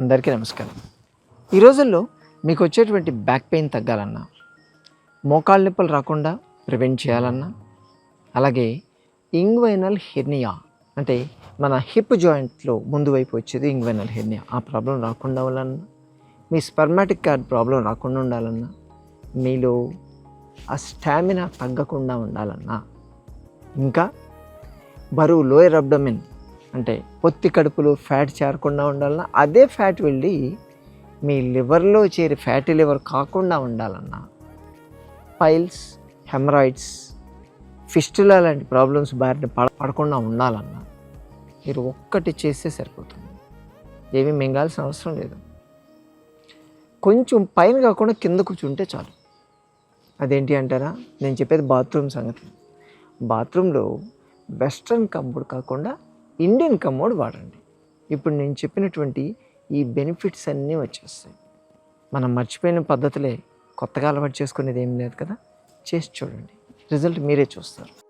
అందరికీ నమస్కారం. ఈ రోజుల్లో మీకు వచ్చేటువంటి బ్యాక్ పెయిన్ తగ్గాలన్నా మోకాళ్ళ నొప్పులు రాకుండా ప్రివెంట్ చేయాలన్నా అలాగే ఇంగ్వైనల్ హెర్నియా అంటే మన హిప్ జాయింట్లో ముందు వైపు వచ్చేది ఇంగ్వైనల్ హెర్నియా ఆ ప్రాబ్లం రాకుండా ఉండాలన్నా మీ స్పర్మాటిక్ కార్డ్ ప్రాబ్లం రాకుండా ఉండాలన్నా మీలో ఆ స్టామినా తగ్గకుండా ఉండాలన్నా ఇంకా బరువు లోయర్ అబ్డమిన్ అంటే పొత్తి కడుపులో ఫ్యాట్ చేరకుండా ఉండాలన్నా అదే ఫ్యాట్ వెళ్ళి మీ లివర్లో చేరి ఫ్యాటీ లివర్ కాకుండా ఉండాలన్నా పైల్స్ హెమరాయిడ్స్ ఫిస్టులా లాంటి ప్రాబ్లమ్స్ బారిన పడ పడకుండా ఉండాలన్నా మీరు ఒక్కటి చేస్తే సరిపోతుంది. ఏమీ మింగాల్సిన అవసరం లేదు. కొంచెం పైన కాకుండా కింద కూర్చుంటే చాలు. అదేంటి అంటారా? నేను చెప్పేది బాత్రూమ్ సంగతి. బాత్రూంలో వెస్ట్రన్ కమ్మోడ్ కాకుండా ఇండియన్ కమోడ్ వాడండి. ఇప్పుడు నేను చెప్పినటువంటి ఈ బెనిఫిట్స్ అన్నీ వచ్చేస్తాయి. మనం మర్చిపోయిన పద్ధతులే కొత్తగా అలవాటు చేసుకునేది ఏం లేదు కదా? చేసి చూడండి. రిజల్ట్ మీరే చూస్తారు.